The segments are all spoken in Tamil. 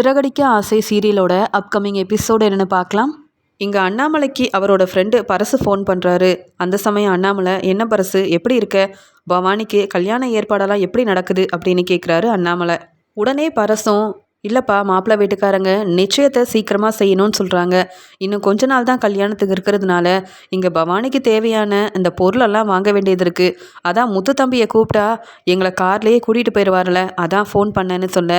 சிறகடிக்க ஆசை சீரியலோட அப்கமிங் எபிசோடு என்னென்னு பார்க்கலாம். இங்கே அண்ணாமலைக்கு அவரோட ஃப்ரெண்டு பரசு ஃபோன் பண்ணுறாரு அந்த சமயம் அண்ணாமலை என்ன பரசு எப்படி இருக்க? பவானிக்கு கல்யாண ஏற்பாடெல்லாம் எப்படி நடக்குது? அப்படின்னு கேட்குறாரு அண்ணாமலை. உடனே பரசும் இல்லைப்பா மாப்பிள்ளை வீட்டுக்காரங்க நிச்சயத்தை சீக்கிரமாக செய்யணும்னு சொல்கிறாங்க இன்னும் கொஞ்ச நாள் தான் கல்யாணத்துக்கு இருக்கிறதுனால இங்கே பவானிக்கு தேவையான இந்த பொருளெல்லாம் வாங்க வேண்டியது இருக்குது அதான் முத்து தம்பியை கூப்பிட்டா எங்களை கார்லேயே கூட்டிகிட்டு போயிடுவார்ல அதான் ஃபோன் பண்ணேன்னு சொல்ல.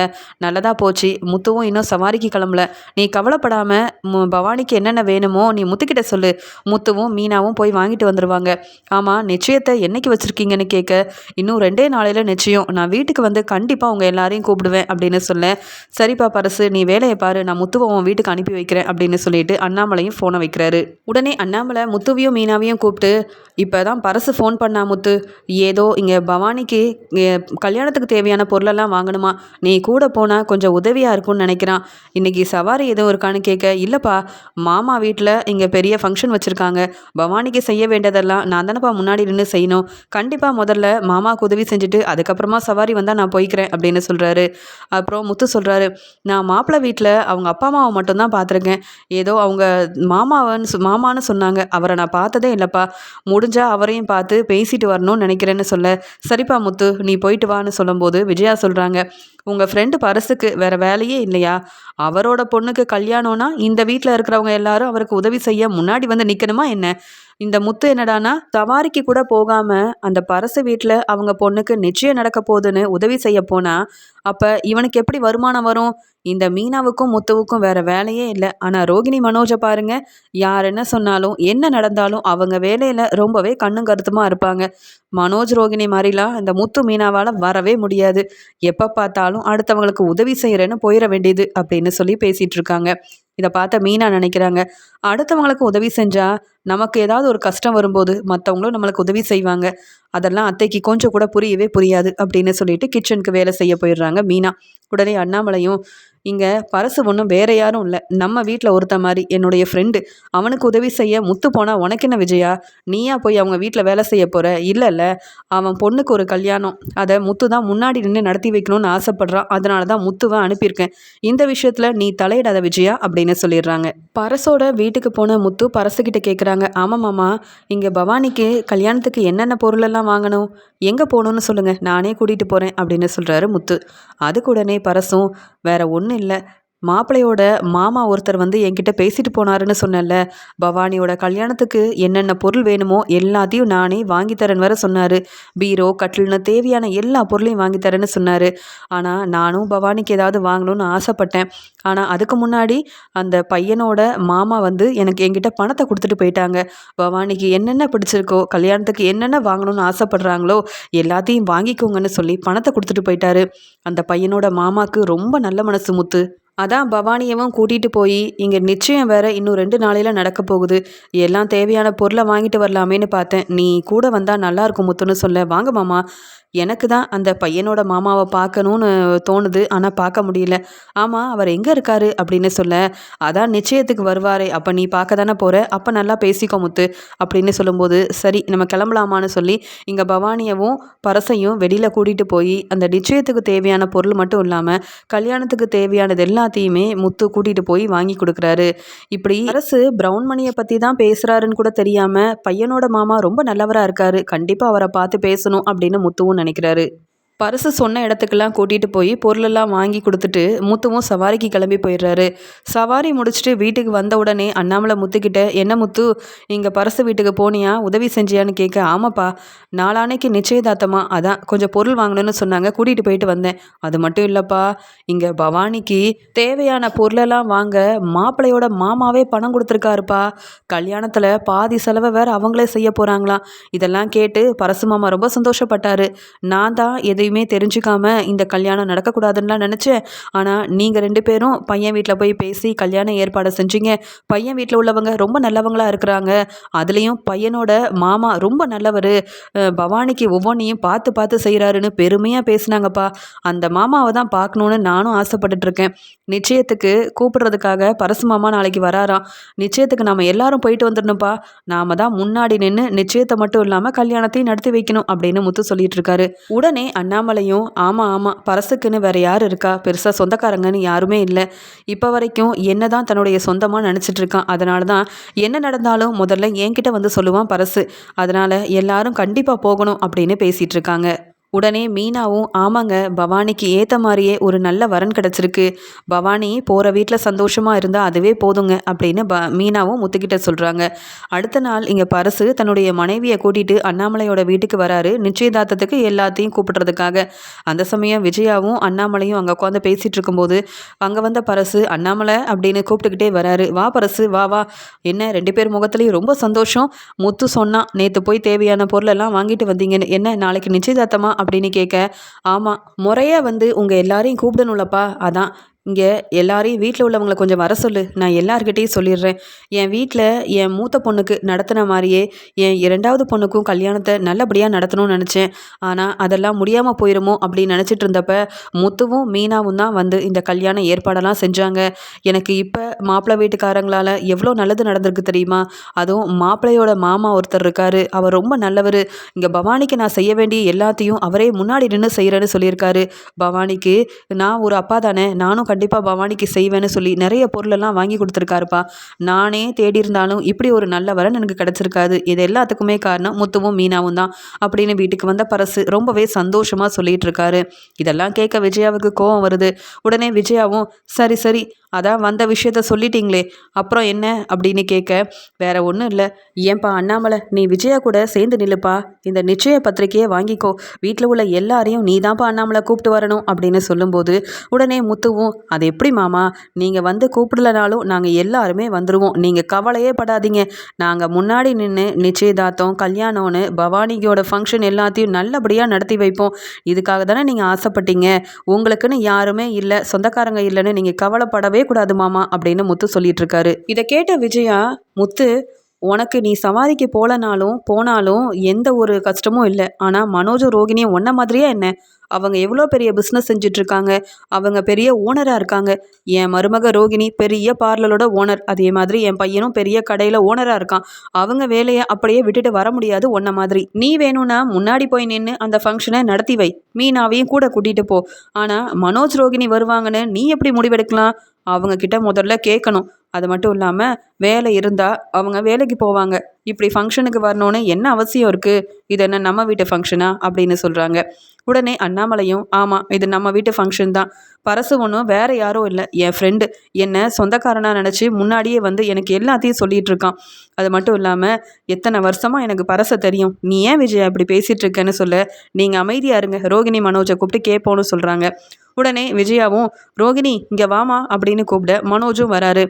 நல்லதாக போச்சு முத்துவும் இன்னும் சவாரிக்கு கிளம்பல. நீ கவலைப்படாமல் பவானிக்கு என்னென்ன வேணுமோ நீ முத்துக்கிட்ட சொல்லு. முத்துவும் மீனாவும் போய் வாங்கிட்டு வந்துடுவாங்க ஆமாம் நிச்சயத்தை என்னைக்கு வச்சுருக்கீங்கன்னு கேட்க இன்னும் ரெண்டே நாளையில் நிச்சயம். நான் வீட்டுக்கு வந்து கண்டிப்பாக உங்கள் எல்லாரையும் கூப்பிடுவேன் அப்படின்னு சொல்ல சரிப்பா பரசு நீ வேலையை பாரு நான் முத்துவை உன் வீட்டுக்கு அனுப்பி வைக்கிறேன் அப்படின்னு சொல்லிட்டு அண்ணாமலையும் ஃபோனை வைக்கிறாரு. உடனே அண்ணாமலை முத்துவையும் மீனாவையும் கூப்பிட்டு இப்போ தான் பரசு ஃபோன் பண்ணா முத்து ஏதோ இங்கே பவானிக்கு கல்யாணத்துக்கு தேவையான பொருளெல்லாம் வாங்கணுமா? நீ கூட போனால் கொஞ்சம் உதவியாக இருக்கும்னு நினைக்கிறான். இன்றைக்கி சவாரி எதுவும் இருக்கான்னு கேட்க இல்லைப்பா மாமா வீட்டில் இங்கே பெரிய ஃபங்க்ஷன் வச்சுருக்காங்க. பவானிக்கு செய்ய வேண்டியதெல்லாம் நான் தானேப்பா முன்னாடி நின்று செய்யணும். கண்டிப்பாக முதல்ல மாமாவுக்கு உதவி செஞ்சுட்டு அதுக்கப்புறமா சவாரி வந்தால் நான் போய்க்கிறேன் அப்படின்னு சொல்கிறாரு அப்புறம் முத்து சொல்கிறாரு நான் மாப்பிள்ளை வீட்டில் அவங்க அப்பா அம்மாவை மட்டும்தான் பார்த்துருக்கேன். ஏதோ அவங்க மாமாவன்னு மாமான்னு சொன்னாங்க. அவரை நான் பார்த்ததே இல்லைப்பா. முடிஞ்சால் அவரையும் பார்த்து பேசிட்டு வரணும்னு நினைக்கிறேன்னு சொல்ல சரிப்பா முத்து நீ போயிட்டு வான்னு சொல்லும்போது விஜயா சொல்கிறாங்க உங்கள் ஃப்ரெண்டு பரசுக்கு வேறு வேலையே இல்லையா? அவரோட பொண்ணுக்கு கல்யாணம்னா இந்த வீட்டில் இருக்கிறவங்க எல்லாரும் அவருக்கு உதவி செய்ய முன்னாடி வந்து நிற்கணுமா என்ன? இந்த முத்து என்னடானா சவாரிக்கு கூட போகாமல் அந்த பரசு வீட்டில் அவங்க பொண்ணுக்கு நிச்சயம் நடக்க போகுதுன்னு உதவி செய்ய போனா அப்போ இவனுக்கு எப்படி வருமானம் வரும்? இந்த மீனாவுக்கும் முத்துவுக்கும் வேற வேலையே இல்லை. ஆனால் ரோகிணி மனோஜை பாருங்க. யார் என்ன சொன்னாலும் என்ன நடந்தாலும் அவங்க வேலையில் ரொம்பவே கண்ணும் கருத்துமாக இருப்பாங்க. மனோஜ் ரோகிணி மாதிரிலாம் இந்த முத்து மீனாவால் வரவே முடியாது. எப்போ பார்த்தாலும் அடுத்தவங்களுக்கு உதவி செய்கிறேன்னு போயிட வேண்டியது அப்படின்னு சொல்லி பேசிகிட்டு இருக்காங்க. இதை பார்த்த மீனா நினைக்கிறாங்க. அடுத்தவங்களுக்கு உதவி செஞ்சால் நமக்கு ஏதாவது ஒரு கஷ்டம் வரும்போது மற்றவங்களும் நம்மளுக்கு உதவி செய்வாங்க. அதெல்லாம் அத்தைக்கு கொஞ்சம் கூட புரியவே புரியாது அப்படின்னு சொல்லிட்டு கிச்சனுக்கு வேலை செய்ய போயிடுறாங்க மீனா. உடனே அண்ணாமலையும் இங்கே பரசு ஒன்றும் வேற யாரும் இல்லை. நம்ம வீட்டில் ஒருத்த மாதிரி என்னுடைய ஃப்ரெண்டு அவனுக்கு உதவி செய்ய முத்து போனால் உனக்கு என்ன விஜயா? நீயா போய் அவங்க வீட்டில் வேலை செய்ய போகிற இல்லை இல்லை. அவன் பொண்ணுக்கு ஒரு கல்யாணம். அதை முத்து தான் முன்னாடி நின்று நடத்தி வைக்கணும்னு ஆசைப்படுறான் அதனால தான் முத்துவை அனுப்பியிருக்கேன். இந்த விஷயத்தில் நீ தலையிடாத விஜயா அப்படின்னு சொல்லிடுறாங்க. பரசோட வீட்டுக்கு போன முத்து பரசுக்கிட்ட கேட்குறாங்க ஆமாம் மாமா இங்கே பவானிக்கு கல்யாணத்துக்கு என்னென்ன பொருளெல்லாம் வாங்கணும்? எங்கே போகணுன்னு சொல்லுங்கள் நானே கூட்டிகிட்டு போகிறேன் அப்படின்னு சொல்கிறாரு முத்து. அதுக்கு உடனே பரசும் வேற ஒன்றும் இல்லை. மாப்பிள்ளையோட மாமா ஒருத்தர் வந்து என்கிட்ட பேசிட்டு போனாருன்னு சொன்னல பவானியோட கல்யாணத்துக்கு என்னென்ன பொருள் வேணுமோ எல்லாத்தையும் நானே வாங்கித்தரேன் வர சொன்னார். பீரோ கட்டில்னு தேவையான எல்லா பொருளையும் வாங்கி தரேன்னு சொன்னார். ஆனால் நானும் பவானிக்கு ஏதாவது வாங்கணும்னு ஆசைப்பட்டேன். ஆனால் அதுக்கு முன்னாடி அந்த பையனோட மாமா வந்து எனக்கு என்கிட்ட பணத்தை கொடுத்துட்டு போயிட்டாங்க. பவானிக்கு என்னென்ன பிடிச்சிருக்கோ கல்யாணத்துக்கு என்னென்ன வாங்கணும்னு ஆசைப்படுறாங்களோ எல்லாத்தையும் வாங்கிக்கோங்கன்னு சொல்லி பணத்தை கொடுத்துட்டு போயிட்டாரு. அந்த பையனோட மாமாவுக்கு ரொம்ப நல்ல மனசு முத்து. அதான் பவானியவும் கூட்டிகிட்டு போய் இங்கே நிச்சயம் வேற இன்னும் ரெண்டு நாளையில் நடக்க போகுது. எல்லாம் தேவையான பொருளை வாங்கிட்டு வரலாமேன்னு பார்த்தேன். நீ கூட வந்தால் நல்லா இருக்கும் முத்துன்னு சொல்ல வாங்க மாமா. எனக்கு தான் அந்த பையனோட மாமாவை பார்க்கணுன்னு தோணுது ஆனால் பார்க்க முடியல. ஆமாம் அவர் எங்கே இருக்காரு? அப்படின்னு சொல்ல அதான் நிச்சயத்துக்கு வருவாரே அப்போ நீ பார்க்க தானே போகிற அப்போ நல்லா பேசிக்கோ முத்து அப்படின்னு சொல்லும்போது சரி நம்ம கிளம்பலாமான்னு சொல்லி இங்கே பவானியவும் பரசையும் வெளியில் கூட்டிகிட்டு போய் அந்த நிச்சயத்துக்கு தேவையான பொருள் மட்டும் இல்லாமல் கல்யாணத்துக்கு தேவையானது எல்லாம் எல்லாத்தையுமே முத்து கூட்டிகிட்டு போய் வாங்கி கொடுக்குறாரு. இப்படி அரசு பிரவுன் மணியை பற்றி தான் பேசுகிறாருன்னு கூட தெரியாமல் பையனோட மாமா ரொம்ப நல்லவராக இருக்காரு. கண்டிப்பாக அவரை பார்த்து பேசணும் அப்படின்னு முத்துவும் நினைக்கிறாரு. பரிசு சொன்ன இடத்துக்கெல்லாம் கூட்டிகிட்டு போய் பொருளெல்லாம் வாங்கி கொடுத்துட்டு முத்துவும் சவாரிக்கு கிளம்பி போயிடுறாரு. சவாரி முடிச்சுட்டு வீட்டுக்கு வந்த உடனே அண்ணாமலை முத்துக்கிட்ட என்ன முத்து இங்கே பரசு வீட்டுக்கு போனியா? உதவி செஞ்சியான்னு கேட்க ஆமாப்பா நாளானைக்கு நிச்சயதார்த்தமா? அதான் கொஞ்சம் பொருள் வாங்கணும்னு சொன்னாங்க. கூட்டிகிட்டு போயிட்டு வந்தேன். அது மட்டும் இல்லைப்பா இங்கே பவானிக்கு தேவையான பொருளெல்லாம் வாங்க மாப்பிள்ளையோட மாமாவே பணம் கொடுத்துருக்காருப்பா. கல்யாணத்தில் பாதி செலவை வேற அவங்களே செய்ய போகிறாங்களாம் இதெல்லாம் கேட்டு பரசு மாமா ரொம்ப சந்தோஷப்பட்டாரு. நான் தான் எதையும் எதையுமே தெரிஞ்சுக்காம இந்த கல்யாணம் நடக்கக்கூடாதுன்னுலாம் நினச்சேன் ஆனால் நீங்கள் ரெண்டு பேரும் பையன் வீட்டில் போய் பேசி கல்யாணம் ஏற்பாடு செஞ்சீங்க. பையன் வீட்டில் உள்ளவங்க ரொம்ப நல்லவங்களாக இருக்கிறாங்க. அதுலேயும் பையனோட மாமா ரொம்ப நல்லவர். பவானிக்கு ஒவ்வொன்றையும் பார்த்து பார்த்து செய்கிறாருன்னு பெருமையாக பேசினாங்கப்பா. அந்த மாமாவை தான் பார்க்கணுன்னு நானும் ஆசைப்பட்டுட்ருக்கேன் நிச்சயத்துக்கு கூப்பிடுறதுக்காக பரசு மாமா நாளைக்கு வராராம். நிச்சயத்துக்கு நாம் எல்லாரும் போயிட்டு வந்துடணும்ப்பா. நாம தான் முன்னாடி நின்று நிச்சயத்தை மட்டும் இல்லாமல் கல்யாணத்தையும் நடத்தி வைக்கணும் அப்படின்னு முத்து சொல்லிட்டு இருக்காரு. உடனே அண்ணா அண்ணாமலையும் ஆமாம் ஆமாம் பரசுக்குன்னு வேறு யார் இருக்கா? பெருசாக சொந்தக்காரங்கன்னு யாருமே இல்லை. இப்போ வரைக்கும் என்ன தான் தன்னுடைய சொந்தமாக நினச்சிட்டு இருக்கான். அதனால தான் என்ன நடந்தாலும் முதல்ல என்கிட்ட வந்து சொல்லுவான் பரசு. அதனால் எல்லாரும் கண்டிப்பாக போகணும் அப்படின்னு பேசிகிட்டு இருக்காங்க. உடனே மீனாவும் ஆமாங்க பவானிக்கு ஏற்ற மாதிரியே ஒரு நல்ல வரன் கிடச்சிருக்கு. பவானி போகிற வீட்டில் சந்தோஷமாக இருந்தால் அதுவே போதுங்க அப்படின்னு ப மீனாவும் முத்துக்கிட்ட சொல்கிறாங்க அடுத்த நாள் இங்கே பரசு தன்னுடைய மனைவியை கூட்டிகிட்டு அண்ணாமலையோட வீட்டுக்கு வராரு நிச்சயதார்த்தத்துக்கு எல்லாத்தையும் கூப்பிடுறதுக்காக. அந்த சமயம் விஜயாவும் அண்ணாமலையும் அங்கே உட்காந்து பேசிகிட்டு இருக்கும்போது அங்கே வந்த பரசு அண்ணாமலை அப்படின்னு கூப்பிட்டுக்கிட்டே வராரு. வா பரசு வா வா. என்ன ரெண்டு பேர் முகத்துலேயும் ரொம்ப சந்தோஷம். முத்து சொன்னால் நேற்று போய் தேவையான பொருளெல்லாம் வாங்கிட்டு வந்தீங்கன்னு. என்ன நாளைக்கு நிச்சயதார்த்தமா? அப்படின்னு கேட்க ஆமாம் முறையாக வந்து உங்கள் எல்லாரையும் கூப்பிடணும்லப்பா. அதான் இங்கே எல்லாரையும் வீட்டில் உள்ளவங்களை கொஞ்சம் வர சொல்லு. நான் எல்லார்கிட்டேயும் சொல்லிடுறேன். என் வீட்டில் என் மூத்த பொண்ணுக்கு நடத்தின மாதிரியே என் இரண்டாவது பொண்ணுக்கும் கல்யாணத்தை நல்லபடியாக நடத்தணும்னு நினச்சேன். ஆனால் அதெல்லாம் முடியாமல் போயிருமோ அப்படின்னு நினச்சிட்டு இருந்தப்ப முத்துவும் மீனாவும் தான் வந்து இந்த கல்யாண ஏற்பாடெல்லாம் செஞ்சாங்க. எனக்கு இப்போ மாப்பிள்ளை வீட்டுக்காரங்களால் எவ்வளோ நல்லது நடந்திருக்கு தெரியுமா? அதுவும் மாப்பிள்ளையோட மாமா ஒருத்தர் இருக்கார். அவர் ரொம்ப நல்லவர். இங்கே பவானிக்கு நான் செய்ய வேண்டிய எல்லாத்தையும் அவரே முன்னாடி நின்று செய்கிறேன்னு சொல்லியிருக்காரு. பவானிக்கு நான் ஒரு அப்பா தானே நானும் கண்டிப்பாக பவானிக்கு செய்வேன்னு சொல்லி நிறைய பொருளெல்லாம் வாங்கி கொடுத்துருக்காருப்பா. நானே தேடி இருந்தாலும் இப்படி ஒரு நல்ல வரன் எனக்கு கிடச்சிருக்காது. இது எல்லாத்துக்குமே காரணம் முத்துவும் மீனாவும் தான் அப்படின்னு வீட்டுக்கு வந்த பரசு ரொம்பவே சந்தோஷமாக சொல்லிட்டு இருக்காரு. இதெல்லாம் கேட்க விஜயாவுக்கு கோவம் வருது. உடனே விஜயாவும் சரி சரி அதான் வந்த விஷயத்த சொல்லிட்டீங்களே அப்புறம் என்ன அப்படின்னு கேட்க வேற ஒன்றும் இல்லை. ஏன்பா அண்ணாமலை நீ விஜயா கூட சேர்ந்து நில்லுப்பா. இந்த நிச்சய பத்திரிகையை வாங்கிக்கோ. வீட்டில் உள்ள எல்லாரையும் நீ தான்ப்பா அண்ணாமலை கூப்பிட்டு வரணும் அப்படின்னு சொல்லும்போது உடனே முத்துவும் அது எப்படி மாமா? நீங்கள் வந்து கூப்பிடலனாலும் நாங்கள் எல்லாருமே வந்துடுவோம் நீங்கள் கவலையே படாதீங்க. நாங்கள் முன்னாடி நின்று நிச்சயதார்த்தம் கல்யாணம்னு பவானியோட ஃபங்க்ஷன் எல்லாத்தையும் நல்லபடியாக நடத்தி வைப்போம். இதுக்காக தானே நீங்கள் ஆசைப்பட்டீங்க? உங்களுக்குன்னு யாருமே இல்லை சொந்தக்காரங்க இல்லைன்னு நீங்கள் கவலைப்படவே கூடாது மாமா அப்படின்னு முத்து சொல்லிட்டு இருக்காரு இதை கேட்ட விஜயா முத்து உனக்கு நீ சவாரிக்கு போகலனாலும் போனாலும் எந்த ஒரு கஷ்டமும் இல்லை. ஆனால் மனோஜும் ரோகிணியும் ஒன்றை மாதிரியே என்ன? அவங்க எவ்வளோ பெரிய பிஸ்னஸ் செஞ்சிட்ருக்காங்க அவங்க பெரிய ஓனராக இருக்காங்க. என் மருமக ரோகிணி பெரிய பார்லரோட ஓனர் அதே மாதிரி என் பையனும் பெரிய கடையில் ஓனராக இருக்கான். அவங்க வேலையை அப்படியே விட்டுட்டு வர முடியாது ஒன்ன மாதிரி. நீ வேணும்னா முன்னாடி போய் நின்று அந்த ஃபங்க்ஷனை நடத்தி வை. மீனாவையும் கூட கூட்டிகிட்டு போ. ஆனால் மனோஜ் ரோகிணி வருவாங்கன்னு நீ எப்படி முடிவெடுக்கலாம்? அவங்க கிட்ட முதல்ல கேட்கணும். அது மட்டும் இல்லாமல் வேலை இருந்தால் அவங்க வேலைக்கு போவாங்க. இப்படி ஃபங்க்ஷனுக்கு வரணுன்னு என்ன அவசியம் இருக்குது இது என்ன நம்ம வீட்டு ஃபங்க்ஷனா அப்படின்னு சொல்கிறாங்க உடனே அண்ணாமலையும் ஆமாம் இது நம்ம வீட்டு ஃபங்க்ஷன் தான். பரசு ஒன்றும் வேறு யாரும் இல்லை. என் ஃப்ரெண்டு என்னை சொந்தக்காரனாக நினச்சி முன்னாடியே வந்து எனக்கு எல்லாத்தையும் சொல்லிகிட்டு இருக்கான். அது மட்டும் இல்லாமல் எத்தனை வருஷமாக எனக்கு பரச தெரியும். நீ ஏன் விஜயா இப்படி பேசிகிட்டு இருக்கேன்னு சொல்ல. நீங்கள் அமைதியாக இருங்க. ரோகிணி மனோஜை கூப்பிட்டு கேட்போன்னு சொல்கிறாங்க உடனே விஜயாவும் ரோகிணி இங்கே வாமா அப்படின்னு கூப்பிட மனோஜும் வராரு.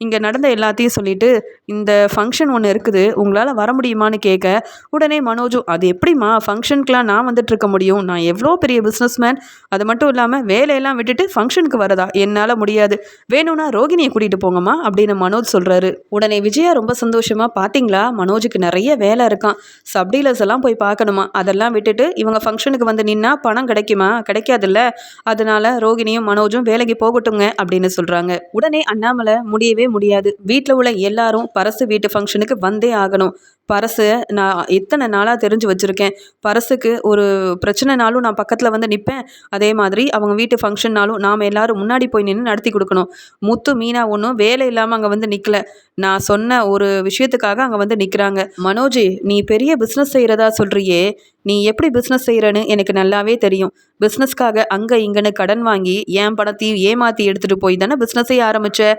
இங்கே நடந்த எல்லாத்தையும் சொல்லிட்டு இந்த ஃபங்க்ஷன் ஒன்று இருக்குது உங்களால் வர முடியுமான்னு கேட்க உடனே மனோஜும் அது எப்படிம்மா? ஃபங்க்ஷனுக்குலாம் நான் வந்துட்டு இருக்க முடியும். நான் எவ்வளோ பெரிய பிஸ்னஸ் மேன் அது மட்டும் இல்லாமல் வேலையெல்லாம் விட்டுட்டு ஃபங்க்ஷனுக்கு வரதா? என்னால் முடியாது. வேணும்னா ரோகிணியை கூட்டிகிட்டு போங்கம்மா அப்படின்னு மனோஜ் சொல்கிறாரு உடனே விஜயா ரொம்ப சந்தோஷமாக பார்த்தீங்களா மனோஜுக்கு நிறைய வேலை இருக்கான் சப்டீலர்ஸ் எல்லாம் போய் பார்க்கணுமா? அதெல்லாம் விட்டுட்டு இவங்க ஃபங்க்ஷனுக்கு வந்து நின்னா பணம் கிடைக்குமா? கிடைக்காதுல்ல. அதனால ரோகிணியும் மனோஜும் வேலைக்கு போகட்டுங்க அப்படின்னு சொல்கிறாங்க உடனே அண்ணாமலை முடியவே முடியாது. வீட்டில் உள்ள எல்லாரும் பரசு வீட்டு ஃபங்க்ஷனுக்கு வந்தே ஆகணும். பரசு நான் எத்தனை நாளாக தெரிஞ்சு வச்சுருக்கேன். பரசுக்கு ஒரு பிரச்சனைனாலும் நான் பக்கத்தில் வந்து நிற்பேன் அதே மாதிரி அவங்க வீட்டு ஃபங்க்ஷன்னாலும் நாம் எல்லாரும் முன்னாடி போய் நின்று நடத்தி கொடுக்கணும். முத்து மீனா ஒன்றும் வேலை இல்லாமல் அங்கே வந்து நிற்கல நான் சொன்ன ஒரு விஷயத்துக்காக அங்கே வந்து நிற்கிறாங்க மனோஜி நீ பெரிய பிஸ்னஸ் செய்கிறதா சொல்கிறியே நீ எப்படி பிஸ்னஸ் செய்கிறன்னு எனக்கு நல்லாவே தெரியும். பிஸ்னஸ்க்காக அங்கே இங்கேன்னு கடன் வாங்கி என் பணத்தையும் ஏமாற்றி எடுத்துகிட்டு போய் தானே பிஸ்னஸே ஆரம்பித்த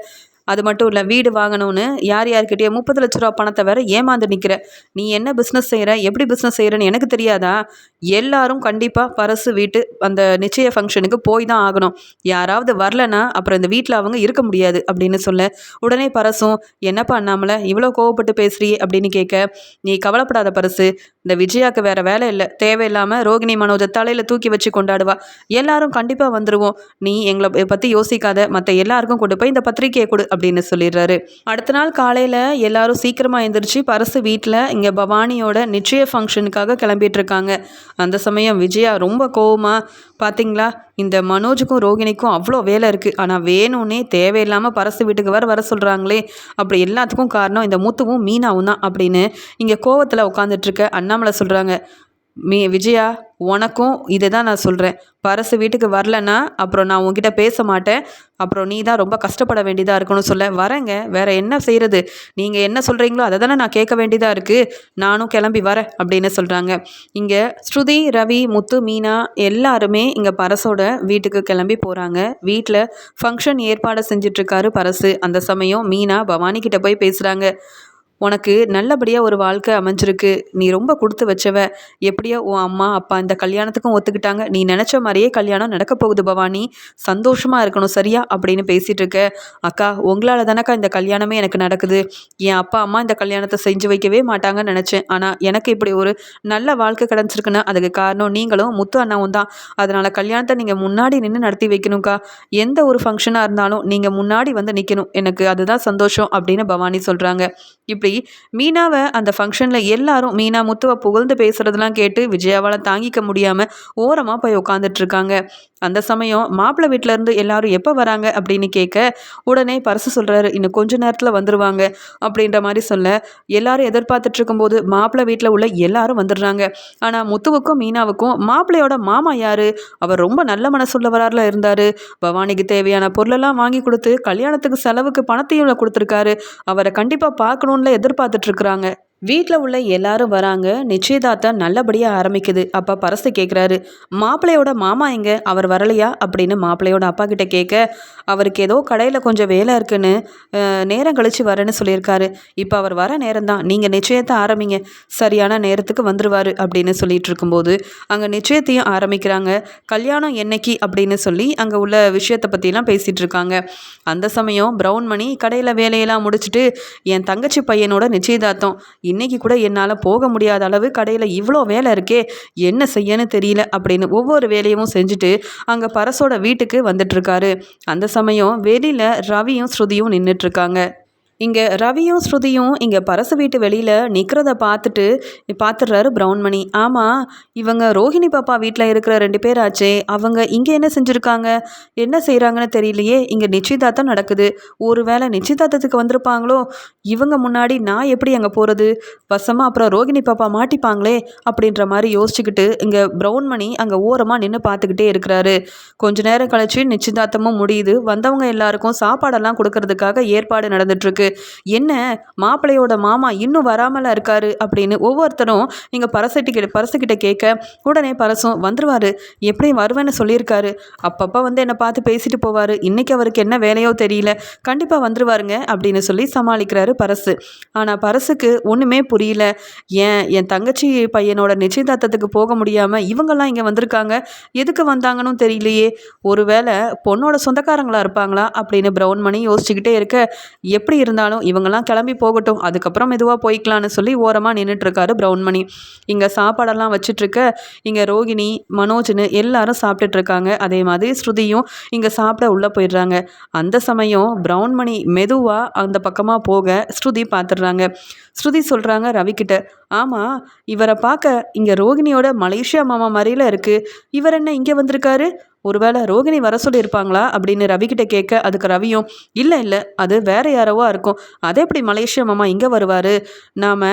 அது மட்டும் இல்லை வீடு வாங்கணும்னு யார் யார்கிட்டயோ முப்பது லட்ச ரூபா பணத்தை வேற ஏமாந்து நிற்கிற நீ என்ன பிஸ்னஸ் செய்கிற எப்படி பிஸ்னஸ் செய்கிறன்னு எனக்கு தெரியாதா? எல்லாரும் கண்டிப்பாக பரசு வீட்டு அந்த நிச்சய ஃபங்க்ஷனுக்கு போய் தான் ஆகணும். யாராவது வரலன்னா அப்புறம் இந்த வீட்டில் அவங்க இருக்க முடியாது அப்படின்னு சொல்ல. உடனே பரசும் என்னப்பா அண்ணாமலை இவ்வளோ கோவப்பட்டு பேசுறியே அப்படின்னு கேட்க நீ கவலைப்படாத பரசு. இந்த விஜயாக்கு வேற வேலை இல்லை. தேவையில்லாமல் ரோகிணி மனோஜை தலையில் தூக்கி வச்சு கொண்டாடுவா. எல்லாரும் கண்டிப்பாக வந்துடுவோம் நீ எங்களை பற்றி யோசிக்காத. மற்ற எல்லாருக்கும் கொண்டு போய் இந்த பத்திரிக்கையை கொடு அப்படின்னு சொல்லிடுறாரு. அடுத்த நாள் காலையில் எல்லாரும் சீக்கிரமாக எந்திரிச்சு பரசு வீட்டில் இங்கே பவானியோட நிச்சய ஃபங்க்ஷனுக்காக கிளம்பிட்டு இருக்காங்க. அந்த சமயம் விஜயா ரொம்ப கோவமாக பார்த்தீங்களா இந்த மனோஜுக்கும் ரோகிணிக்கும் அவ்வளோ வேலை இருக்குது ஆனால் வேணும்னே தேவையில்லாமல் பரசு வீட்டுக்கு வர வர சொல்கிறாங்களே அப்படி எல்லாத்துக்கும் காரணம் இந்த முத்துவும் மீனாவும் தான் அப்படின்னு இங்கே கோவத்தில் உட்காந்துட்ருக்க அண்ணாமலை சொல்கிறாங்க மீ விஜயா உனக்கும் இதை தான் நான் சொல்கிறேன் பரசு வீட்டுக்கு வரலன்னா அப்புறம் நான் உன்கிட்ட பேச மாட்டேன். அப்புறம் நீ தான் ரொம்ப கஷ்டப்பட வேண்டியதாக இருக்கணும்னு சொல்ல வரேங்க. வேற என்ன செய்கிறது நீங்கள் என்ன சொல்கிறீங்களோ அதை தானே நான் கேட்க வேண்டியதாக இருக்குது நானும் கிளம்பி வரேன் அப்படின்னு சொல்கிறாங்க இங்கே ஸ்ருதி ரவி முத்து மீனா எல்லாருமே இங்கே பரசோட வீட்டுக்கு கிளம்பி போகிறாங்க வீட்டில் ஃபங்க்ஷன் ஏற்பாடு செஞ்சிட்ருக்காரு பரசு. அந்த சமயம் மீனா பவானி கிட்ட போய் பேசுகிறாங்க உனக்கு நல்லபடியாக ஒரு வாழ்க்கை அமைஞ்சிருக்கு. நீ ரொம்ப கொடுத்து வச்சவ. எப்படியோ உன் அம்மா அப்பா இந்த கல்யாணத்துக்கும் ஒத்துக்கிட்டாங்க. நீ நினச்ச மாதிரியே கல்யாணம் நடக்க போகுது பவானி சந்தோஷமாக இருக்கணும் சரியா? அப்படின்னு பேசிகிட்டு இருக்க. அக்கா உங்களால் தானக்கா இந்த கல்யாணமே எனக்கு நடக்குது. என் அப்பா அம்மா இந்த கல்யாணத்தை செஞ்சு வைக்கவே மாட்டாங்கன்னு நினச்சேன். ஆனால் எனக்கு இப்படி ஒரு நல்ல வாழ்க்கை கிடச்சிருக்குன்னு அதுக்கு காரணம் நீங்களும் முத்து அண்ணாவும் தான். அதனால் கல்யாணத்தை நீங்கள் முன்னாடி நின்று நடத்தி வைக்கணும்க்கா. எந்த ஒரு ஃபங்க்ஷனாக இருந்தாலும் நீங்கள் முன்னாடி வந்து நிற்கணும் எனக்கு அதுதான் சந்தோஷம் அப்படின்னு பவானி சொல்கிறாங்க இப்படி மீனாவை அந்த ஃபங்க்ஷனில் எல்லாரும் மீனா முத்துவை புகழ்ந்து பேசுகிறதெல்லாம் கேட்டு விஜயாவால் தாங்கிக்க முடியாமல் ஓரமாக போய் உட்காந்துட்டு இருக்காங்க. அந்த சமயம் மாப்பிள்ளை வீட்டிலேருந்து எல்லாரும் எப்போ வராங்க அப்படின்னு கேட்க உடனே பரசு சொல்கிறாரு இன்னும் கொஞ்ச நேரத்தில் வந்துடுவாங்க அப்படின்ற மாதிரி சொல்ல எல்லாரும் எதிர்பார்த்துட்டு இருக்கும்போது மாப்பிள்ளை வீட்டில் உள்ள எல்லாரும் வந்துடுறாங்க. ஆனால் முத்துவுக்கும் மீனாவுக்கும் மாப்பிள்ளையோட மாமா யார்? அவர் ரொம்ப நல்ல மனசுள்ளவராரில் இருந்தார். பவானிக்கு தேவையான பொருளெல்லாம் வாங்கி கொடுத்து கல்யாணத்துக்கு செலவுக்கு பணத்தையும் கொடுத்துருக்காரு. அவரை கண்டிப்பாக பார்க்கணுன்னு எதிர்பார்த்துட்ருக்குறாங்க வீட்டில் உள்ள எல்லாரும் வராங்க. நிச்சயதார்த்தம் நல்லபடியாக ஆரம்பிக்குது. அப்போ பரசு கேட்குறாரு மாப்பிள்ளையோட மாமா எங்க? அவர் வரலையா? அப்படின்னு மாப்பிள்ளையோட அப்பா கிட்ட கேட்க அவருக்கு ஏதோ கடையில் கொஞ்சம் வேலை இருக்குன்னு நேரம் கழித்து வரேன்னு சொல்லியிருக்காரு. இப்போ அவர் வர நேரம் தான் நீங்கள் நிச்சயத்தை ஆரம்பிங்க. சரியான நேரத்துக்கு வந்துருவார் அப்படின்னு சொல்லிட்டு இருக்கும்போது அங்கே நிச்சயத்தையும் ஆரம்பிக்கிறாங்க. கல்யாணம் என்னைக்கு அப்படின்னு சொல்லி அங்கே உள்ள விஷயத்தை பற்றிலாம் பேசிகிட்டு இருக்காங்க. அந்த சமயம் ப்ரௌன் மணி கடையில் வேலையெல்லாம் முடிச்சுட்டு என் தங்கச்சி பையனோட நிச்சயதார்த்தம். இன்னைக்கு கூட என்னால் போக முடியாத அளவு கடையில் இவ்வளோ வேலை இருக்கே என்ன செய்யன்னு தெரியல அப்படின்னு ஒவ்வொரு வேலையும் செஞ்சுட்டு அங்கே பரசோட வீட்டுக்கு வந்துட்டுருக்காரு அந்த சமயம் வெளியில் ரவியும் ஸ்ருதியும் நின்றுட்டுருக்காங்க இங்கே ரவியும் ஸ்ருதியும் இங்கே பரசு வீட்டு வெளியில் நிற்கிறத பார்த்துட்டு பார்த்துடுறாரு ப்ரௌன்மணி ஆமாம் இவங்க ரோஹிணி பாப்பா வீட்டில் இருக்கிற ரெண்டு பேர் ஆச்சே அவங்க இங்கே என்ன செஞ்சுருக்காங்க? என்ன செய்கிறாங்கன்னு தெரியலையே இங்கே நிச்சயதார்த்தம் நடக்குது. ஒரு வேளை நிச்சயதார்த்தத்துக்கு வந்திருப்பாங்களோ? இவங்க முன்னாடி நான் எப்படி அங்கே போகிறது வசமாக அப்புறம் ரோகிணி பாப்பா மாட்டிப்பாங்களே அப்படின்ற மாதிரி யோசிச்சுக்கிட்டு இங்கே ப்ரௌன்மணி அங்கே ஓரமாக நின்று பார்த்துக்கிட்டே இருக்கிறாரு. கொஞ்ச நேரம் கழிச்சு நிச்சயதார்த்தமும் முடியுது. வந்தவங்க எல்லாருக்கும் சாப்பாடெல்லாம் கொடுக்கறதுக்காக ஏற்பாடு நடந்துட்டுருக்கு. என்ன மாப்பிள்ளையோட மாமா இன்னும் வராமலாம் இருக்காரு? அப்படின்னு ஒவ்வொருத்தரும் இங்கே பரசட்டிக்கிட்ட பரசுக்கிட்ட கேட்க உடனே பரசும் வந்துடுவார் எப்படியும் வருவேன்னு சொல்லியிருக்காரு. அப்பப்போ வந்து என்னை பார்த்து பேசிட்டு போவார். இன்றைக்கி அவருக்கு என்ன வேலையோ தெரியல. கண்டிப்பாக வந்துருவாருங்க அப்படின்னு சொல்லி சமாளிக்கிறாரு பரசு. ஆனால் பரசுக்கு ஒன்றுமே புரியல. ஏன் என் தங்கச்சி பையனோட நிச்சயதார்த்தத்துக்கு போக முடியாமல் இவங்கெல்லாம் இங்கே வந்திருக்காங்க. எதுக்கு வந்தாங்கன்னு தெரியலையே. ஒருவேளை பொண்ணோட சொந்தக்காரங்களாக இருப்பாங்களா? அப்படின்னு ப்ரௌன் மணி யோசிச்சுக்கிட்டே இருக்க எப்படி இருந்தால் இருந்தாலும் இவங்கெல்லாம் கிளம்பி போகட்டும். அதுக்கப்புறம் மெதுவாக போய்க்கலான்னு சொல்லி ஓரமாக நின்றுட்டுருக்காரு ப்ரௌன் இங்கே சாப்பாடெல்லாம் வச்சிட்ருக்க இங்கே ரோகிணி மனோஜ்னு எல்லாரும் சாப்பிட்டுட்ருக்காங்க. அதே மாதிரி ஸ்ருதியும் இங்கே சாப்பிட உள்ளே போயிடுறாங்க. அந்த சமயம் ப்ரௌன்மணி மெதுவாக அந்த பக்கமாக போக ஸ்ருதி பார்த்துடுறாங்க ஸ்ருதி சொல்கிறாங்க ரவிக்கிட்ட ஆமாம் இவரை பார்க்க இங்கே ரோகிணியோட மலேசியா மாமா மாதிரியில் இருக்குது இவர் என்ன இங்கே வந்திருக்காரு? ஒருவேளை ரோகிணி வர சொல்லியிருப்பாங்களா அப்படின்னு ரவிக்கிட்ட கேட்க அதுக்கு ரவியும் இல்லை இல்லை அது வேற யாரோவா இருக்கும். அதே எப்படி மலேசியா மாமா இங்கே வருவார்? நாம்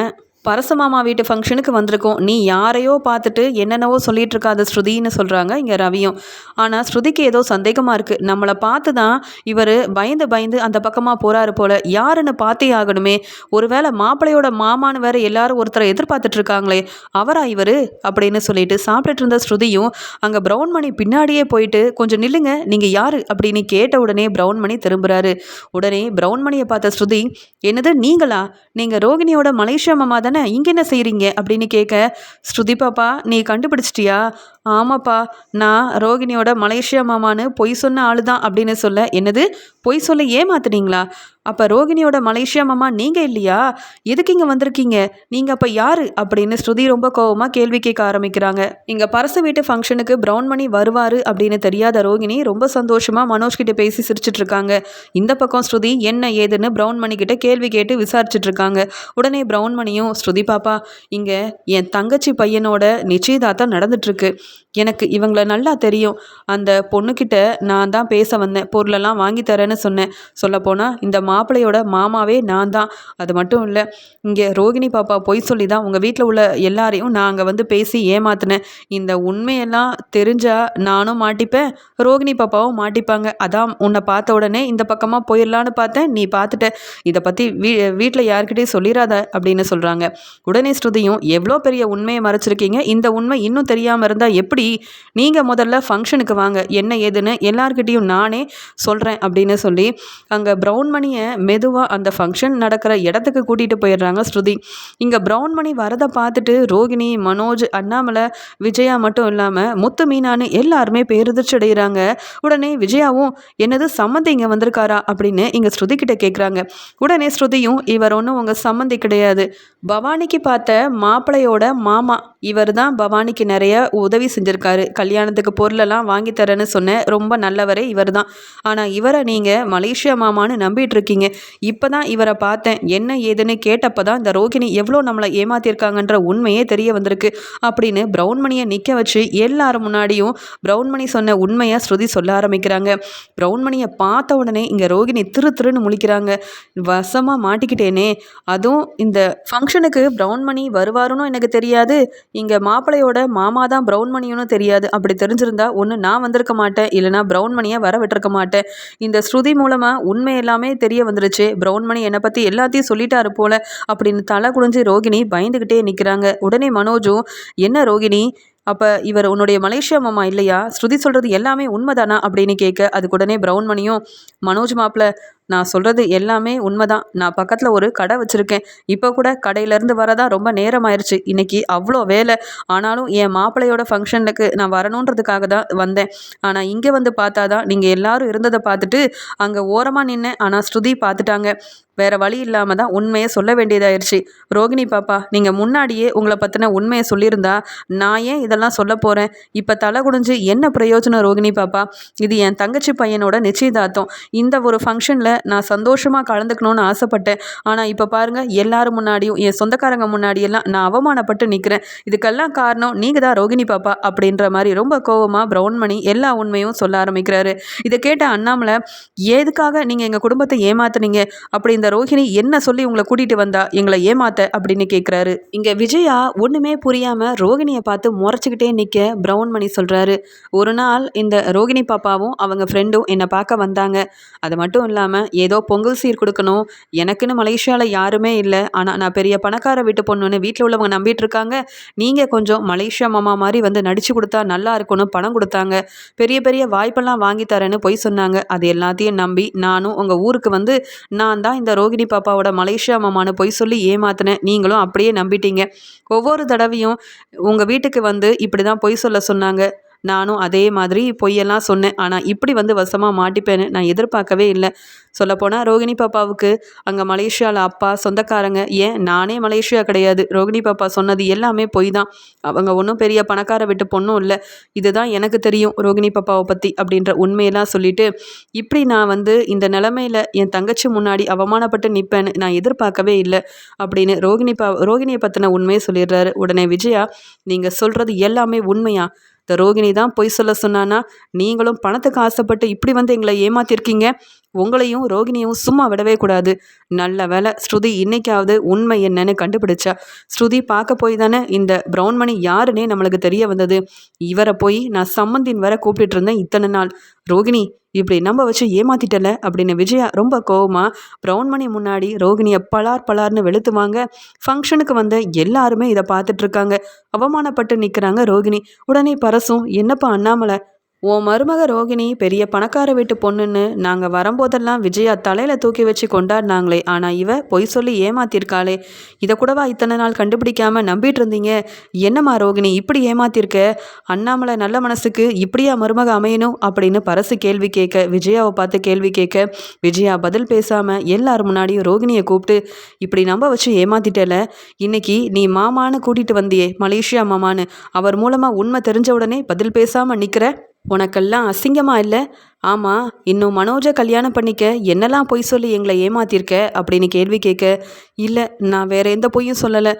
பரசமாமா வீட்டு ஃபங்க்ஷனுக்கு வந்திருக்கோம். நீ யாரையோ பார்த்துட்டு என்னென்னவோ சொல்லிட்டு இருக்காத ஸ்ருதின்னு சொல்கிறாங்க இங்கே ரவியும். ஆனால் ஸ்ருதிக்கு ஏதோ சந்தேகமாக இருக்குது நம்மளை பார்த்து தான் இவர் பயந்து பயந்து அந்த பக்கமாக போகிறாரு போல். யாருன்னு பார்த்தே ஆகணுமே. ஒருவேளை மாப்பிள்ளையோட மாமான்னு வேற எல்லாரும் ஒருத்தரை எதிர்பார்த்துட்டு இருக்காங்களே அவரா இவர்? அப்படின்னு சொல்லிட்டு சாப்பிட்டுட்டு இருந்த ஸ்ருதியும் அங்கே ப்ரௌன் மணி பின்னாடியே போயிட்டு கொஞ்சம் நில்லுங்க. நீங்கள் யார்? அப்படின்னு கேட்ட உடனே ப்ரௌன் மணி திரும்புகிறாரு உடனே ப்ரௌன் மணியை பார்த்த ஸ்ருதி என்னது நீங்களா? நீங்கள் ரோகிணியோட மலேசியா மாமா தானே இங்கே என்ன செய்கிறீங்க அப்படின்னு கேட்க ஸ்ருதி பாப்பா நீ கண்டுபிடிச்சிட்டியா? ஆமாப்பா நான் ரோகிணியோட மலேசியா மாமான்னு பொய் சொன்ன ஆளு தான் அப்படின்னு சொல்ல என்னது? பொய் சொல்ல ஏமாத்துனீங்களா? அப்போ ரோகிணியோட மலேசியா மாமா நீங்கள் இல்லையா? எதுக்கு இங்கே வந்திருக்கீங்க? நீங்கள் அப்போ யார்? அப்படின்னு ஸ்ருதி ரொம்ப கோவமாக கேள்வி கேட்க ஆரம்பிக்கிறாங்க. இங்கே பரசு வீட்டு ஃபங்க்ஷனுக்கு ப்ரௌன் மணி வருவார் அப்படின்னு தெரியாத ரோகிணி ரொம்ப சந்தோஷமாக மனோஜ் கிட்ட பேசி சிரிச்சிட்டு இருக்காங்க இந்த பக்கம் ஸ்ருதி என்ன ஏதுன்னு? ப்ரௌன் மணி கிட்ட கேள்வி கேட்டு விசாரிச்சுட்டு இருக்காங்க உடனே ப்ரௌன் மணியும் ஸ்ருதி பாப்பா இங்கே என் தங்கச்சி பையனோட நிச்சயதார்த்தம் நடந்துட்டுருக்கு எனக்கு இவங்கள நல்லா தெரியும். அந்த பொண்ணுக்கிட்ட நான் தான் பேச வந்தேன். பொருளெல்லாம் வாங்கி தரேன்னு சொன்னேன். சொல்லப்போனால் இந்த மாப்பிள்ளையோட மாமாவே நான் தான். அது மட்டும் இல்லை இங்கே ரோகிணி பாப்பா பொய் சொல்லி தான் உங்கள் வீட்டில் உள்ள எல்லாரையும் நான் அங்கே வந்து பேசி ஏமாத்தினேன். இந்த உண்மையெல்லாம் தெரிஞ்சால் நானும் மாட்டிப்பேன் ரோகிணி பாப்பாவும் மாட்டிப்பாங்க. அதான் உன்னை பார்த்த உடனே இந்த பக்கமாக போயிடலான்னு பார்த்தேன். நீ பார்த்துட்ட. இதை பற்றி வீ வீட்டில் யார்கிட்டயும் சொல்லிடாத அப்படின்னு சொல்கிறாங்க உடனே ஸ்ருதியும் எவ்வளோ பெரிய உண்மையை மறைச்சிருக்கீங்க? இந்த உண்மை இன்னும் தெரியாமல் இருந்தால் எப்படி நீங்கள் முதல்ல ஃபங்க்ஷனுக்கு வாங்க என்ன ஏதுன்னு எல்லார்கிட்டேயும் நானே சொல்கிறேன் அப்படின்னு சொல்லி அங்கே ப்ரௌன் மணியை மெதுவாக அந்த ஃபங்க்ஷன் நடக்கிற இடத்துக்கு கூட்டிகிட்டு போயிடுறாங்க ஸ்ருதி. இங்கே ப்ரௌன் மணி வரதை பார்த்துட்டு ரோகிணி மனோஜ் அண்ணாமலை விஜயா மட்டும் இல்லாமல் முத்து மீனான்னு எல்லாருமே பேருதிர்ச்சி அடைகிறாங்க உடனே விஜயாவும் என்னது சம்மந்தி இங்கே வந்திருக்காரா? அப்படின்னு இங்கே ஸ்ருதி கிட்ட கேட்குறாங்க உடனே ஸ்ருதியும் இவர் ஒன்றும் உங்கள் சம்மந்தி கிடையாது. பவானிக்கு பார்த்த மாப்பிள்ளையோட மாமா இவர் தான் பவானிக்கு நிறைய உதவி செஞ்சுருக்காரு. கல்யாணத்துக்கு பொருளெல்லாம் வாங்கி தரேன்னு சொன்னேன் ரொம்ப நல்லவரே இவர் தான். ஆனால் இவரை நீங்கள் மலேசியா மாமான்னு நம்பிட்டு இருக்கீங்க இப்போ தான் இவரை பார்த்தேன். என்ன ஏதுன்னு கேட்டப்போ தான் இந்த ரோகிணி எவ்வளோ நம்மளை ஏமாத்திருக்காங்கன்ற உண்மையே தெரிய வந்திருக்கு. அப்படின்னு ப்ரௌன்மணியை நிற்க வச்சு எல்லாரும் முன்னாடியும் ப்ரௌன்மணி சொன்ன உண்மையை ஸ்ருதி சொல்ல ஆரம்பிக்கிறாங்க. ப்ரௌன்மணியை பார்த்த உடனே இங்கே ரோகிணி திரு திருன்னு முழிக்கிறாங்க. வசமாக மாட்டிக்கிட்டேனே. அதுவும் இந்த ஃபங்க்ஷனுக்கு ப்ரௌன்மணி வருவாருன்னு எனக்கு தெரியாது. இங்கே மாப்பிள்ளையோட மாமா தான் ப்ரௌன் மணியும்னு தெரியாது. அப்படி தெரிஞ்சிருந்தா ஒன்று நான் வந்திருக்க மாட்டேன். இல்லைனா ப்ரௌன் மணியை வர விட்டுருக்க மாட்டேன். இந்த ஸ்ருதி மூலமாக உண்மை எல்லாமே தெரிய வந்துருச்சு. ப்ரௌன் மணி என்னை பற்றி எல்லாத்தையும் சொல்லிட்டாரு போல அப்படின்னு தலை குடிஞ்சு ரோகிணி பயந்துக்கிட்டே நிற்கிறாங்க உடனே மனோஜும் என்ன ரோகிணி? அப்போ இவர் உன்னுடைய மலேசியா மாமா இல்லையா? ஸ்ருதி சொல்கிறது எல்லாமே உண்மைதானா? அப்படின்னு கேட்க அதுக்கு உடனே ப்ரௌன் மணியும் மனோஜ் மாப்பிள்ள நான் சொல்கிறது எல்லாமே உண்மைதான். நான் பக்கத்தில் ஒரு கடை வச்சுருக்கேன். இப்போ கூட கடையிலேருந்து வரதான் ரொம்ப நேரம் ஆயிடுச்சு இன்றைக்கி அவ்வளோ வேலை. ஆனாலும் என் மாப்பிள்ளையோட ஃபங்க்ஷனுக்கு நான் வரணுன்றதுக்காக தான் வந்தேன். ஆனால் இங்கே வந்து பார்த்தா தான் நீங்கள் எல்லாரும் இருந்ததை பார்த்துட்டு அங்கே ஓரமாக நின்னேன். ஆனால் ஸ்ருதி பார்த்துட்டாங்க. வேற வழி இல்லாமல் தான் உண்மையை சொல்ல வேண்டியதாயிருச்சு. ரோகிணி பாப்பா நீங்கள் முன்னாடியே உங்களை பற்றின உண்மையை சொல்லியிருந்தா நான் ஏன் இதெல்லாம் சொல்ல போகிறேன் இப்போ தலை குடிஞ்சு என்ன பிரயோஜனம் ரோகிணி பாப்பா? இது என் தங்கச்சி பையனோட நிச்சயதார்த்தம். இந்த ஒரு ஃபங்க்ஷனில் நான் சந்தோஷமாக கலந்துக்கணும்னு ஆசைப்பட்டேன். ஆனால் இப்போ பாருங்கள் எல்லாரும் முன்னாடியும் என் சொந்தக்காரங்க முன்னாடியெல்லாம் நான் அவமானப்பட்டு நிற்கிறேன் இதுக்கெல்லாம் காரணம் நீங்கள் தான் ரோகிணி பாப்பா அப்படின்ற மாதிரி ரொம்ப கோவமாக பிரவுன்மணி எல்லா உண்மையும் சொல்ல ஆரம்பிக்கிறாரு. இதை கேட்ட அண்ணாமலை எதுக்காக நீங்கள் எங்கள் குடும்பத்தை ஏமாத்துனீங்க? அப்படி இந்த ரோஹிணி என்ன சொல்லி உங்களை கூட்டிகிட்டு வந்தா? எங்களை ஏமாத்த? அப்படின்னு கேட்குறாரு இங்கே விஜயா ஒன்றுமே புரியாமல் ரோகிணியை பார்த்து முறைச்சிக்கிட்டே நிற்க பிரவுன்மணி சொல்கிறாரு ஒரு நாள் இந்த ரோகிணி பாப்பாவும் அவங்க ஃப்ரெண்டும் என்னை பார்க்க வந்தாங்க. அது மட்டும் இல்லாமல் ஏதோ பொங்கல் சீர் கொடுக்கணும். எனக்குன்னு மலேசியாவில் யாருமே இல்லை. ஆனால் நான் பெரிய பணக்கார வீட்டு பொண்ணுன்னு வீட்டில் உள்ளவங்க நம்பிட்டு இருக்காங்க நீங்கள் கொஞ்சம் மலேசியா மாமா மாதிரி வந்து நடித்து கொடுத்தா நல்லா இருக்கணும் பணம் கொடுத்தாங்க. பெரிய பெரிய வாய்ப்பெல்லாம் வாங்கி தரேன்னு பொய் சொன்னாங்க. அது எல்லாத்தையும் நம்பி நானும் உங்கள் ஊருக்கு வந்து நான் தான் இந்த ரோகிணி பாப்பாவோட மலேசியா மாமான்னு பொய் சொல்லி ஏமாத்தினேன். நீங்களும் அப்படியே நம்பிட்டீங்க. ஒவ்வொரு தடவையும் உங்கள் வீட்டுக்கு வந்து இப்படி தான் பொய் சொல்ல சொன்னாங்க. நானும் அதே மாதிரி பொய்யெல்லாம் சொன்னேன். ஆனால் இப்படி வந்து வசமாக மாட்டிப்பேன்னு நான் எதிர்பார்க்கவே இல்லை. சொல்லப்போனால் ரோகிணி பாப்பாவுக்கு அங்கே மலேசியாவில் அப்பா சொந்தக்காரங்க. ஏன்? நானே மலேசியா கிடையாது. ரோகிணி பாப்பா சொன்னது எல்லாமே பொய் தான். அவங்க ஒன்றும் பெரிய பணக்கார விட்டு பொண்ணும் இல்லை. இதுதான் எனக்கு தெரியும் ரோகிணி பாப்பாவை பற்றி அப்படின்ற உண்மையெல்லாம் சொல்லிட்டு இப்படி நான் வந்து இந்த நிலமையில் என் தங்கச்சி முன்னாடி அவமானப்பட்டு நிற்பேன்னு நான் எதிர்பார்க்கவே இல்லை அப்படின்னு ரோகிணி பா ரோகிணியை பற்றின உண்மையை சொல்லிடுறாரு உடனே விஜயா. நீங்கள் சொல்கிறது எல்லாமே உண்மையா? இந்த ரோகிணி தான் பொய் சொல்ல சொன்னான்னா நீங்களும் பணத்துக்கு ஆசைப்பட்டு இப்படி வந்து எங்களை ஏமாத்திருக்கீங்க. உங்களையும் ரோகிணியும் சும்மா விடவே கூடாது. நல்ல வேலை ஸ்ருதி இன்னைக்காவது உண்மை என்னன்னு கண்டுபிடிச்சா. ஸ்ருதி பார்க்க போய் தானே இந்த ப்ரௌன்மணி யாருன்னே நம்மளுக்கு தெரிய வந்தது. இவரை போய் நான் சம்மந்தின் வர கூப்பிட்டு இருந்தேன் இத்தனை நாள். ரோகிணி இப்படி நம்ம வச்சு ஏமாத்திட்டல அப்படின்னு விஜயா ரொம்ப கோவமா ப்ரௌன்மணி முன்னாடி ரோகிணியை பலார் பலார்னு வெளுத்துவாங்க ஃபங்க்ஷனுக்கு வந்த எல்லாருமே இதை பார்த்துட்டு இருக்காங்க. அவமானப்பட்டு நிற்கிறாங்க ரோகிணி. உடனே பரசும் என்னப்பா அண்ணாமலை? உன் மருமக ரோகிணி பெரிய பணக்கார வீட்டு பொண்ணுன்னு நாங்கள் வரும்போதெல்லாம் விஜயா தலையில் தூக்கி வச்சு கொண்டாடினாங்களே ஆனால் இவ பொய் சொல்லி ஏமாத்திருக்காளே. இதை கூடவா இத்தனை நாள் கண்டுபிடிக்காம நம்பிட்டு இருந்தீங்க? என்னம்மா ரோகிணி இப்படி ஏமாத்திருக்க? அண்ணாமலை நல்ல மனசுக்கு இப்படியா மருமக அமையணும்? அப்படின்னு பரசு கேள்வி கேட்க விஜயாவை பார்த்து கேள்வி கேட்க விஜயா பதில் பேசாமல் எல்லார் முன்னாடியும் ரோகிணியை கூப்பிட்டு இப்படி நம்ப வச்சு ஏமாத்திட்டல? இன்னைக்கு நீ மாமான்னு கூட்டிகிட்டு வந்தியே மலேசியா மாமான்னு. அவர் மூலமாக உண்மை தெரிஞ்ச உடனே பதில் பேசாமல் நிற்கிற உனக்கெல்லாம் அசிங்கமா இல்லை? ஆமாம் இன்னும் மனோஜை கல்யாணம் பண்ணிக்க என்னெல்லாம் பொய் சொல்லி எங்களை ஏமாத்திருக்க? அப்படின்னு கேள்வி கேட்க இல்லை நான் வேற எந்த பொய்யும் சொல்லலை.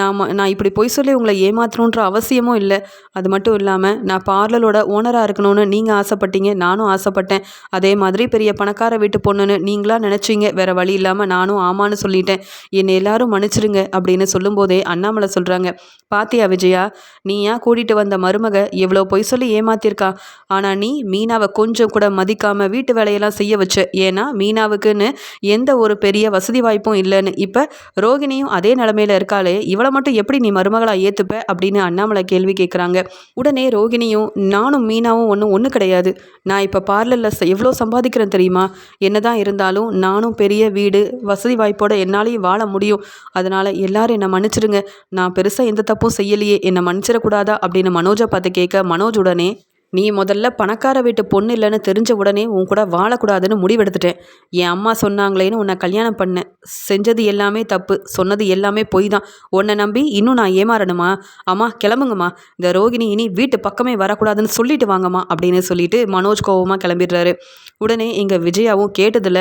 நான் நான் இப்படி பொய் சொல்லி உங்களை ஏமாற்றணுன்ற அவசியமும் இல்லை. அது மட்டும் இல்லாமல் நான் பார்லரோட ஓனராக இருக்கணும்னு நீங்கள் ஆசைப்பட்டீங்க நானும் ஆசைப்பட்டேன். அதே மாதிரி பெரிய பணக்கார வீட்டு பொண்ணுன்னு நீங்களா நினச்சிங்க வேறு வழி இல்லாமல் நானும் ஆமான்னு சொல்லிட்டேன். என்னை எல்லாரும் மன்னிச்சிடுங்க அப்படின்னு சொல்லும்போதே அண்ணாமலை சொல்கிறாங்க பாத்தியா விஜயா நீ ஏன் கூட்டிகிட்டு வந்த மருமக எவ்வளோ பொய் சொல்லி ஏமாத்திருக்கா? ஆனால் நீ மீனாவை கொஞ்சம் கூட மதிக்காமல் வீட்டு வேலையெல்லாம் செய்ய வச்ச. ஏன்னா மீனாவுக்குன்னு எந்த ஒரு பெரிய வசதி வாய்ப்பும் இல்லைன்னு. இப்போ ரோகிணியும் அதே நிலமையில இருக்காளே அவளை மட்டும் எப்படி நீ மருமகளாக ஏற்றுப்ப அப்படின்னு அண்ணாமலை கேள்வி கேட்குறாங்க உடனே ரோகிணியும் நானும் மீனாவும் ஒன்றும் ஒன்று கிடையாது. நான் இப்போ பார்லரில் எவ்வளோ சம்பாதிக்கிறேன் தெரியுமா? என்னதான் இருந்தாலும் நானும் பெரிய வீடு வசதி வாய்ப்போட என்னாலையும் வாழ முடியும். அதனால் எல்லாரும் என்னை மன்னிச்சிடுங்க நான் பெருசாக எந்த தப்பும் செய்யலையே. என்னை மன்னிச்சிடக்கூடாதா? அப்படின்னு மனோஜை பார்த்து கேட்க மனோஜ் உடனே நீ முதல்ல பணக்கார வீட்டு பொண்ணு இல்லைன்னு தெரிஞ்ச உடனே உன் கூட வாழக்கூடாதுன்னு முடிவெடுத்துட்டேன். என் அம்மா சொன்னாங்களேன்னு உன்னை கல்யாணம் பண்ணேன். செஞ்சது எல்லாமே தப்பு சொன்னது எல்லாமே பொய் தான் உன்னை நம்பி இன்னும் நான் ஏமாறணுமா? அம்மா கிளம்புங்கம்மா. இந்த ரோகிணி இனி வீட்டு பக்கமே வரக்கூடாதுன்னு சொல்லிட்டு வாங்கம்மா அப்படின்னு சொல்லிட்டு மனோஜ் கோவமாக கிளம்பிடுறாரு. உடனே இங்கே விஜயாவும் கேட்டதில்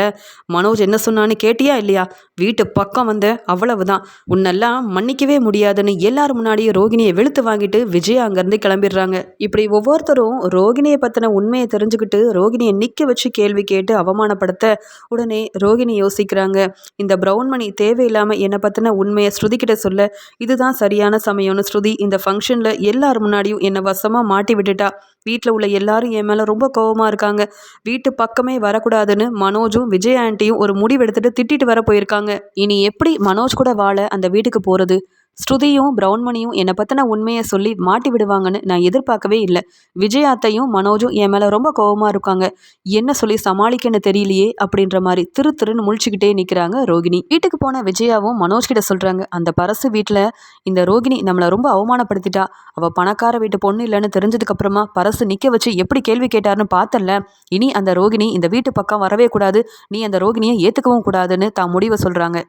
மனோஜ் என்ன சொன்னான்னு கேட்டியா இல்லையா? வீட்டு பக்கம் வந்த அவ்வளவுதான். உன்னெல்லாம் மன்னிக்கவே முடியாதுன்னு எல்லாரும் முன்னாடியே ரோகிணியை வெளுத்து வாங்கிட்டு விஜயா அங்கேருந்து கிளம்பிடுறாங்க. இப்படி ஒவ்வொருத்தரும் ரோகிணியை பற்றின உண்மையை தெரிஞ்சுக்கிட்டு ரோகிணியை நிற்க வச்சு கேள்வி கேட்டு அவமானப்படுத்த உடனே ரோகிணி யோசிக்கிறாங்க. இந்த ப்ரௌன் மணி தேவையில்லாமல் என்னை பற்றின உண்மையை ஸ்ருதிக்கிட்ட சொல்ல இதுதான் சரியான சமயம்னு ஸ்ருதி இந்த ஃபங்க்ஷனில் எல்லார் முன்னாடியும் என்னை வசமாக மாட்டி விட்டுட்டா. வீட்டில் உள்ள எல்லாரும் என் மேலே ரொம்ப கோவமாக இருக்காங்க. வீட்டு பக்கமே வரக்கூடாதுன்னு மனோஜும் விஜய் ஆண்டியும் ஒரு முடிவெடுத்துட்டு திட்டிட்டு வர போயிருக்காங்க. இனி எப்படி மனோஜ் கூட வாழ அந்த வீட்டுக்கு போகிறது ஸ்ருதியும் பிரவுன்மணியும் என்னை பற்றின உண்மையை சொல்லி மாட்டி விடுவாங்கன்னு நான் எதிர்பார்க்கவே இல்லை. விஜயாத்தையும் மனோஜும் என் மேலே ரொம்ப கோபமாக இருக்காங்க. என்ன சொல்லி சமாளிக்கன்னு தெரியலையே அப்படின்ற மாதிரி திரு திருன்னு முழிச்சுக்கிட்டே நிற்கிறாங்க ரோகிணி. வீட்டுக்கு போன விஜயாவும் மனோஜ் கிட்ட சொல்கிறாங்க அந்த பரசு வீட்டில் இந்த ரோகிணி நம்மளை ரொம்ப அவமானப்படுத்திட்டா. அவள் பணக்கார வீட்டு பொண்ணு இல்லைன்னு தெரிஞ்சதுக்கப்புறமா பரசு நிற்க வச்சு எப்படி கேள்வி கேட்டாருன்னு பார்த்தல இனி அந்த ரோகிணி இந்த வீட்டு பக்கம் வரவே கூடாது. நீ அந்த ரோகிணியை ஏற்றுக்கவும் கூடாதுன்னு தான் முடிவை சொல்கிறாங்க